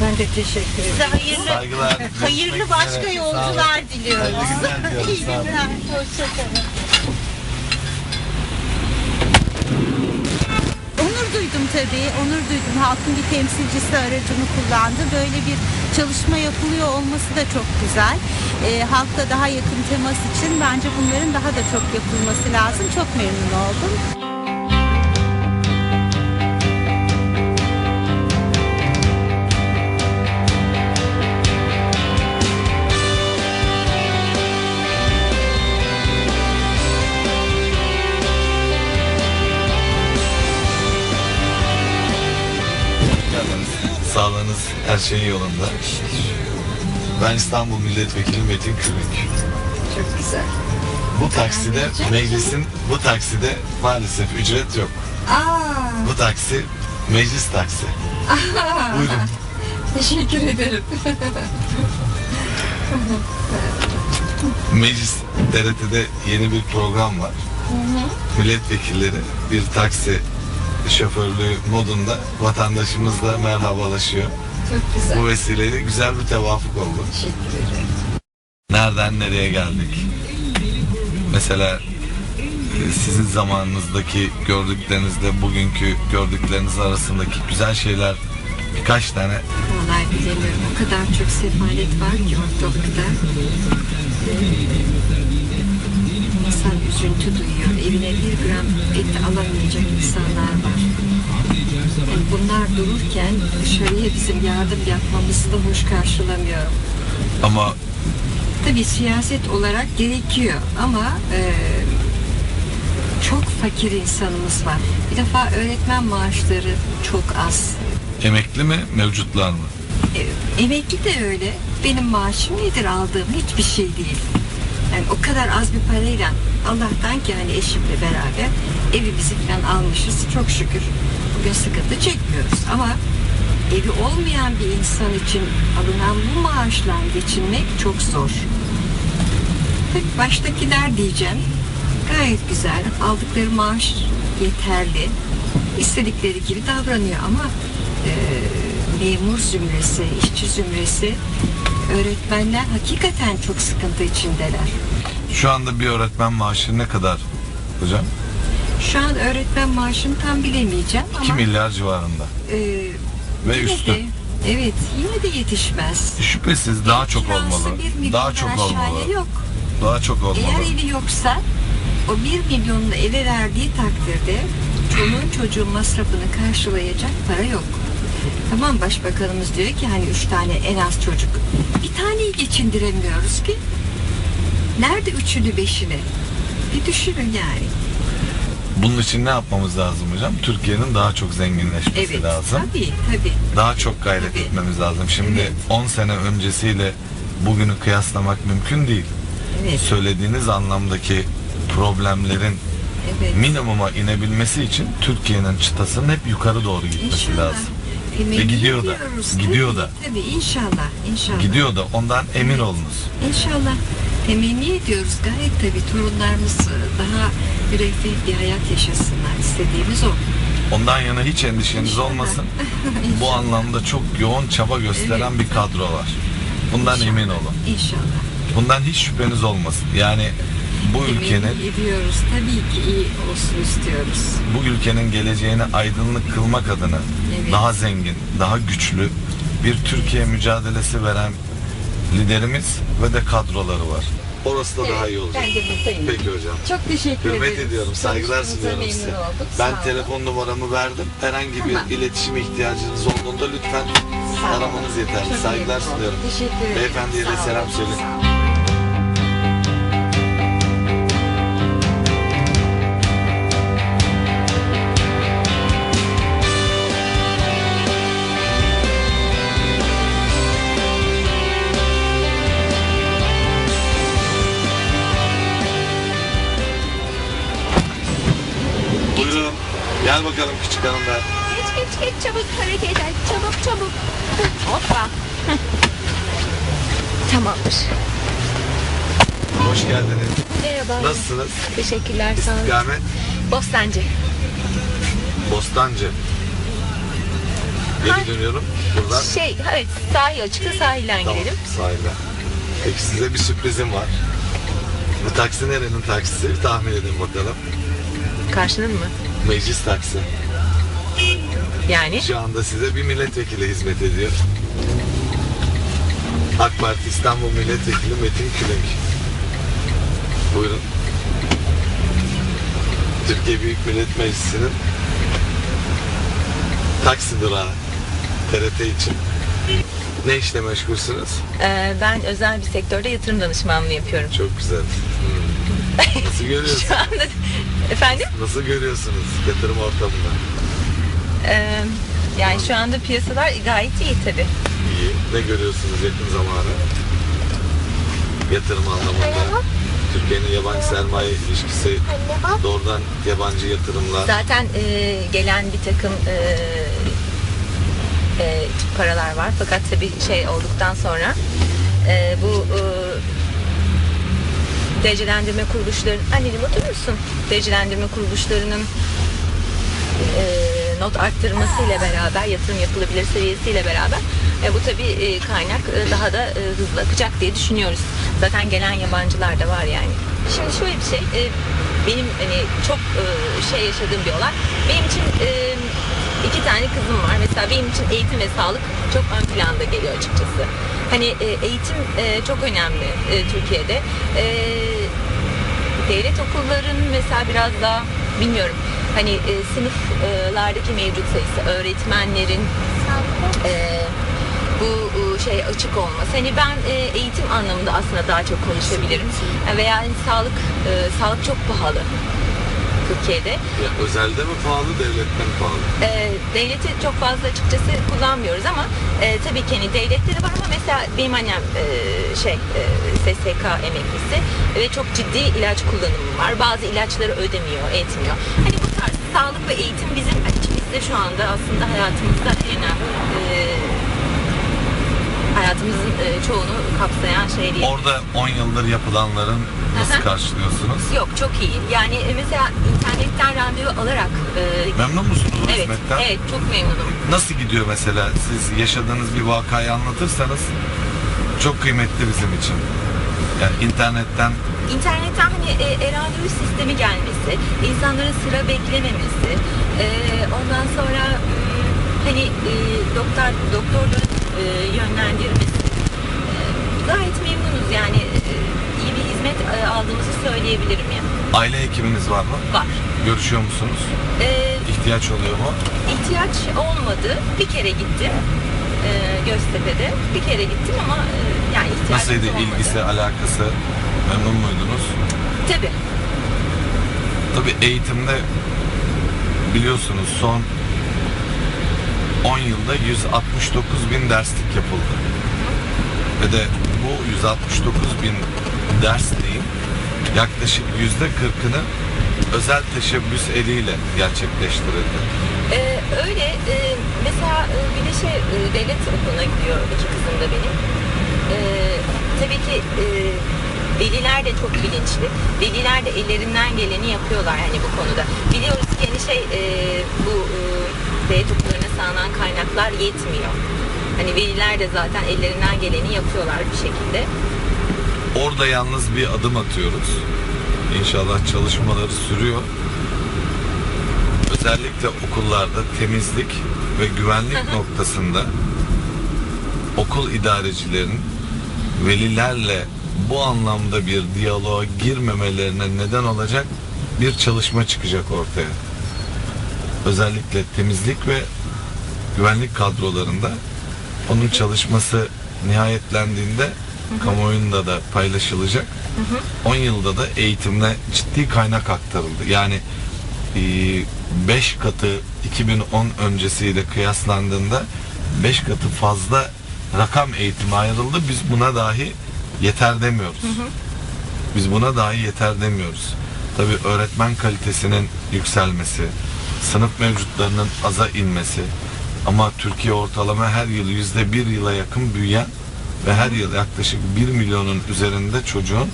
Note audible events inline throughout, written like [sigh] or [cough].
Ben de teşekkür ederim. Size hayırlı, Saygılar. hayırlı başka üzere. Yolcular olun. diliyoruz. Hayırlı günler [laughs] diliyoruz. İyi günler. Hoşçakalın. Onur duydum tabii, onur duydum. Halkın bir temsilcisi aracını kullandı. Böyle bir çalışma yapılıyor olması da çok güzel. Ee, halkla daha yakın temas için bence bunların daha da çok yapılması lazım. Çok memnun oldum. Sağlığınız, her şey yolunda. Ben İstanbul Milletvekili Metin Külünk. Çok güzel. Bu takside meclisin bu takside maalesef ücret yok. Aa, Bu taksi meclis taksi. Buyurun. teşekkür ederim. Meclis TRT'de yeni bir program var. Milletvekilleri bir taksi şoförlüğü modunda vatandaşımızla merhabalaşıyor. Çok güzel. Bu vesileyle güzel bir tevafuk oldu. Teşekkür ederim. Nereden nereye geldik? Mesela e, sizin zamanınızdaki gördüklerinizle bugünkü gördükleriniz arasındaki güzel şeyler birkaç tane Vallahi bilemiyorum. O kadar çok sefalet var ki ortalıkta. İnsan üzüntü duyuyor. Evine bir gram et alamayacak insanlar var. Yani bunlar dururken dışarıya bizim yardım yapmamızı da hoş karşılamıyorum. ama Tabii siyaset olarak gerekiyor ama e, çok fakir insanımız var. Bir defa öğretmen maaşları çok az. emekli mi mevcutlar mı? E, emekli de öyle. Benim maaşım nedir aldığım hiçbir şey değil. Yani o kadar az bir parayla Allah'tan ki hani eşimle beraber evimizi falan almışız çok şükür. Bugün sıkıntı çekmiyoruz ama evi olmayan bir insan için alınan bu maaşla geçinmek çok zor. Tabii baştakiler diyeceğim gayet güzel aldıkları maaş yeterli istedikleri gibi davranıyor ama e, memur zümresi, işçi zümresi öğretmenler hakikaten çok sıkıntı içindeler. Şu anda bir öğretmen maaşı ne kadar hocam? Şu an öğretmen maaşını tam bilemeyeceğim 2 ama milyar civarında. e, Ve yine üstü. de- evet yine de yetişmez. Şüphesiz daha çok Kirası olmalı. bir milyondan Daha çok aşağıya olmalı. Yok. Daha çok olmalı. Eğer evi yoksa o bir milyonunu eve verdiği takdirde çoluğun çocuğun masrafını karşılayacak para yok. Tamam başbakanımız diyor ki hani üç tane en az çocuk. Bir taneyi geçindiremiyoruz ki. Nerede üçünü beşini? Bir düşünün yani. Bunun için ne yapmamız lazım hocam? Türkiye'nin daha çok zenginleşmesi Evet. lazım. Tabii tabii. Daha çok gayret Tabii. etmemiz lazım. Şimdi Evet. 10 sene öncesiyle bugünü kıyaslamak mümkün değil. Evet. Söylediğiniz anlamdaki problemlerin Evet. minimuma inebilmesi için Türkiye'nin çıtasının hep yukarı doğru gitmesi İnşallah. lazım. Ve gidiyor da, gidiyor da. Tabii inşallah. inşallah. Gidiyor da ondan emin Evet. olunuz. İnşallah temenni ediyoruz gayet tabii torunlarımız e, daha müreffeh bir hayat yaşasınlar istediğimiz o. Ondan yana hiç endişeniz İnşallah. olmasın. [laughs] Bu anlamda çok yoğun çaba gösteren Evet. bir kadro var. Bundan İnşallah. emin olun. İnşallah. Bundan hiç şüpheniz olmasın. Yani bu ülkenin ediyoruz tabii ki iyi olsun istiyoruz. bu ülkenin geleceğini aydınlık kılmak adına Evet. daha zengin, daha güçlü bir Türkiye mücadelesi veren liderimiz ve de kadroları var. Orası da daha iyi olacak. Ben de buradayım. Peki hocam. Çok teşekkür Hürmet ederim. ediyorum, saygılar sunuyorum size. olduk. Ben Sağ olun. telefon numaramı verdim. Herhangi bir Tamam. iletişim ihtiyacınız olduğunda lütfen Sağ aramanız yeterli. Saygılar sunuyorum. Teşekkür ederim. Beyefendiye de selam söyleyin. Küçük hanımlar. Geç geç geç çabuk hareket et. Çabuk çabuk. Hoppa. [laughs] Tamamdır. Hoş geldiniz. Merhaba. Nasılsınız? Teşekkürler sağ olun. İstikamet Bostancı. Bostancı. Geri dönüyorum buradan. Şey, evet sahil açıkta sahilden Tamam, gidelim. sahilde. Peki size bir sürprizim var. Bu taksi nerenin taksisi? Bir tahmin edin bakalım. Karşının mı? Meclis taksi. Yani Şu anda size bir milletvekili hizmet ediyor. AK Parti İstanbul Milletvekili Metin Külünk. Buyurun. Türkiye Büyük Millet Meclisi'nin taksi durağı TRT için. Ne işle meşgulsünüz? e, ben özel bir sektörde yatırım danışmanlığı yapıyorum. Çok güzel. Hmm. [laughs] Nasıl görüyorsunuz? Şu anda efendim Nasıl görüyorsunuz yatırım ortamını? E, yani şu anda piyasalar gayet iyi tabi. İyi. Ne görüyorsunuz yakın zamanı? Yatırım anlamında. Türkiye'nin yabancı sermaye ilişkisi, doğrudan yabancı yatırımlar. Zaten e, gelen bir takım e, e, paralar var. Fakat tabii şey olduktan sonra e, bu e, derecelendirme kuruluşların anneciğim oturur musun? Derecelendirme kuruluşlarının e, not arttırmasıyla beraber yatırım yapılabilir seviyesiyle beraber e, bu tabii e, kaynak e, daha da e, hızlı akacak diye düşünüyoruz. Zaten gelen yabancılar da var yani. Şimdi şöyle bir şey e, benim hani çok e, şey yaşadığım bir olay. Benim için e, iki tane kızım var. Mesela benim için eğitim ve sağlık çok ön planda geliyor açıkçası. Hani e, eğitim e, çok önemli e, Türkiye'de. E, devlet okullarının mesela biraz daha bilmiyorum hani e, sınıflardaki mevcut sayısı öğretmenlerin e, bu e, şey açık olması. Hani ben e, eğitim anlamında aslında daha çok konuşabilirim. Veya hani sağlık e, sağlık çok pahalı Türkiye'de. Ya, özelde mi pahalı, devlette mi pahalı? E, devleti çok fazla açıkçası kullanmıyoruz ama e, tabii ki hani devlette de var ama mesela benim annem e, şey e, SSK emeklisi ve çok ciddi ilaç kullanımı var. Bazı ilaçları ödemiyor, etmiyor. Sağlık ve eğitim bizim içimizde şu anda aslında hayatımızda en e, hayatımızın e, çoğunu kapsayan şey değil. Orada 10 yıldır yapılanların nasıl Aha. karşılıyorsunuz? Yok çok iyi. Yani e, mesela internetten randevu alarak e, Memnun musunuz evet, hizmetten? evet çok memnunum. Nasıl gidiyor mesela? Siz yaşadığınız bir vakayı anlatırsanız çok kıymetli bizim için. Yani internetten hani e, sistemi gelmesi, insanların sıra beklememesi, e, ondan sonra m, hani e, doktor doktorların e, yönlendirmesi. E, gayet memnunuz yani e, iyi bir hizmet e, aldığımızı söyleyebilirim ya. aile hekiminiz var mı? Var. Görüşüyor musunuz? E, İhtiyaç oluyor mu? ihtiyaç olmadı. Bir kere gittim. E, Göztepe'de bir kere gittim ama e, yani Nasıldı olmadı. ilgisi, alakası? Memnun muydunuz? Tabii. Tabii eğitimde biliyorsunuz son 10 yılda 169 bin derslik yapıldı. Ve de bu 169 bin dersliğin yaklaşık yüzde 40'ını özel teşebbüs eliyle gerçekleştirildi. Ee, öyle e, mesela e, şey e, devlet okuluna gidiyor iki kızım da benim. Ee, tabii ki e, veliler de çok bilinçli. Veliler de ellerinden geleni yapıyorlar hani bu konuda. Biliyoruz ki hani şey e, bu e, devlet okullarına sağlanan kaynaklar yetmiyor. Hani veliler de zaten ellerinden geleni yapıyorlar bir şekilde. Orada yalnız bir adım atıyoruz. İnşallah çalışmaları sürüyor. Özellikle okullarda temizlik ve güvenlik noktasında okul idarecilerin velilerle bu anlamda bir diyaloğa girmemelerine neden olacak bir çalışma çıkacak ortaya. Özellikle temizlik ve güvenlik kadrolarında onun çalışması nihayetlendiğinde kamuoyunda da paylaşılacak. 10 yılda da eğitimle ciddi kaynak aktarıldı. Yani 5 katı 2010 öncesiyle kıyaslandığında 5 katı fazla rakam eğitime ayrıldı. Biz buna dahi yeter demiyoruz. Biz buna dahi yeter demiyoruz. Tabii öğretmen kalitesinin yükselmesi, sınıf mevcutlarının aza inmesi ama Türkiye ortalama her yıl yüzde bir yıla yakın büyüyen ve her yıl yaklaşık 1 milyonun üzerinde çocuğun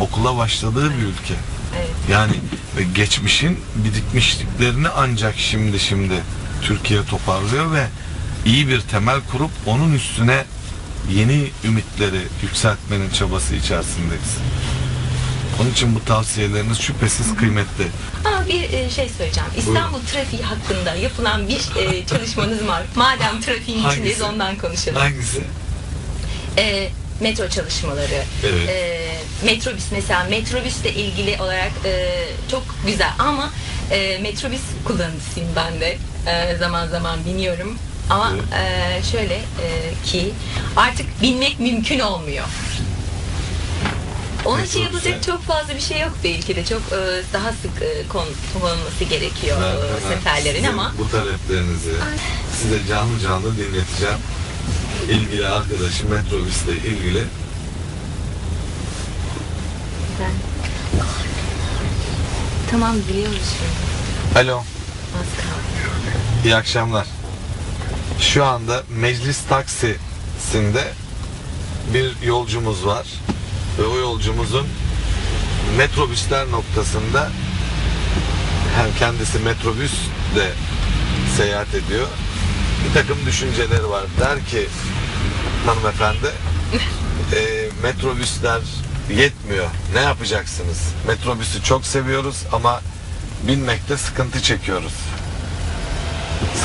okula başladığı bir ülke. Evet. Yani ve geçmişin birikmişliklerini ancak şimdi şimdi Türkiye toparlıyor ve iyi bir temel kurup onun üstüne yeni ümitleri yükseltmenin çabası içerisindeyiz. Onun için bu tavsiyeleriniz şüphesiz kıymetli. Ama bir e, şey söyleyeceğim. İstanbul trafiği hakkında yapılan bir e, çalışmanız var. Madem trafiğin Hangisi? içindeyiz ondan konuşalım. Hangisi? E, metro çalışmaları. Evet. E, metrobüs mesela metrobüsle ilgili olarak e, çok güzel ama e, metrobüs kullanıcısıyım ben de. E, zaman zaman biniyorum. Ama e, şöyle e, ki artık binmek mümkün olmuyor. Onun için yapılacak çok fazla bir şey yok belki de. Çok e, daha sık e, kon- kullanılması gerekiyor e, seferlerin sizin ama bu taleplerinizi size canlı canlı dinleteceğim. İlgili arkadaşım metrobüsle ilgili ben... Tamam biliyoruz şimdi. Alo, Az kaldı. iyi akşamlar. Şu anda Meclis Taksisi'nde bir yolcumuz var. Ve o yolcumuzun metrobüsler noktasında hem kendisi metrobüs de seyahat ediyor. Bir takım düşünceleri var. Der ki hanımefendi e, metrobüsler yetmiyor. Ne yapacaksınız? Metrobüsü çok seviyoruz ama binmekte sıkıntı çekiyoruz.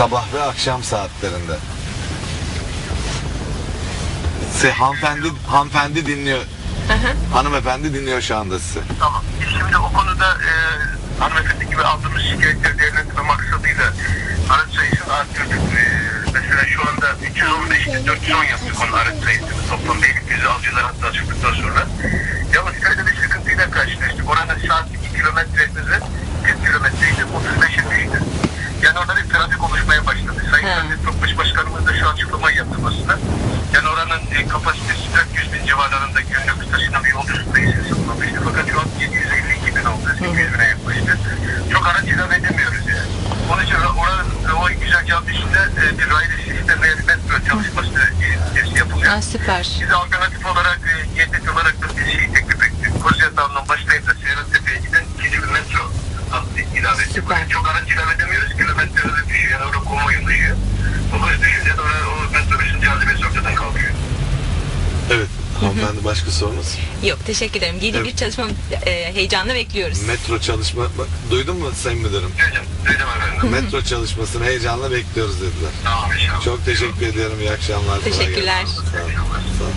Sabah ve akşam saatlerinde. Se, hanımefendi, hanımefendi dinliyor. Hanımefendi dinliyor şu anda sizi. Tamam. Şimdi o konuda e, hanımefendi gibi aldığımız şikayetleri değerlendirme maksadıyla araç sayısını arttırdık. E, mesela şu anda 315'te 410 yaptık onun araç sayısını. Toplam Beylikdüzü avcılar hatta çıktıktan sonra. Yalnız şöyle bir sıkıntıyla karşılaştık. Oranın saatlik kilometre hızı 40 kilometreydi. 35'e düştü. Yani orada bir trafik oluşmaya başladı. Sayın. Devlet Topbaş Başkanımız da şu açıklamayı yaptı basına. Yani oranın e, kapasitesi 400 bin civarlarında günlük taşınan bir yolcu sayısı sınırlamıştı. Fakat şu an 752 bin oldu. 800 bine yaklaştı. Çok araç ilave edemiyoruz yani. Onun için oranın o güzergahın dışında e, bir raylı sistem ve metro çalışması e, yapılıyor. Ha, süper. Biz alternatif olarak e, YDT olarak da bir şey teklif ettik. Kozya başlayıp da Seyrantepe'ye giden ikinci bir metro hattı ilave ettik. Süper. Çok araç ilave edemiyoruz. Kilometre hızı düşüyor. Yani orada konvoyun düşüyor. O hız düşünce de orada o metrobüsün cazibesi ortadan kalkıyor. Evet. Hanımefendi başka sorunuz? Yok teşekkür ederim. Yeni Evet. bir çalışma e, heyecanla bekliyoruz. Metro çalışma... Bak, duydun mu Sayın Müdürüm? Duydum. Duydum efendim. Metro çalışmasını heyecanla bekliyoruz dediler. Tamam inşallah. Çok teşekkür ediyorum. İyi akşamlar. Teşekkürler. Sağ olun. Sağ olun.